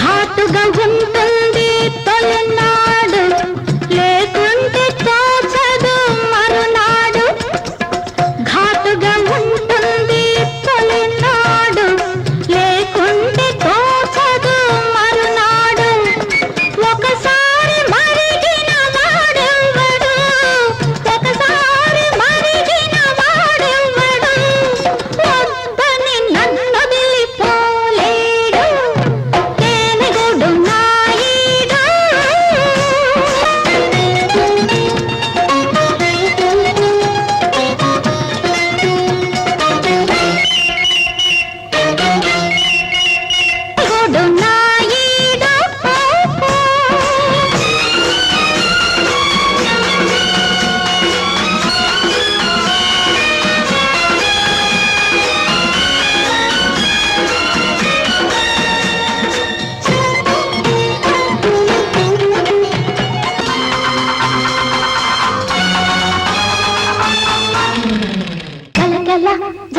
ఘాటుగా జంత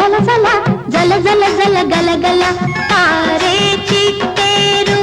జల జల జల జల జల గల గల పారే చిట్టేరు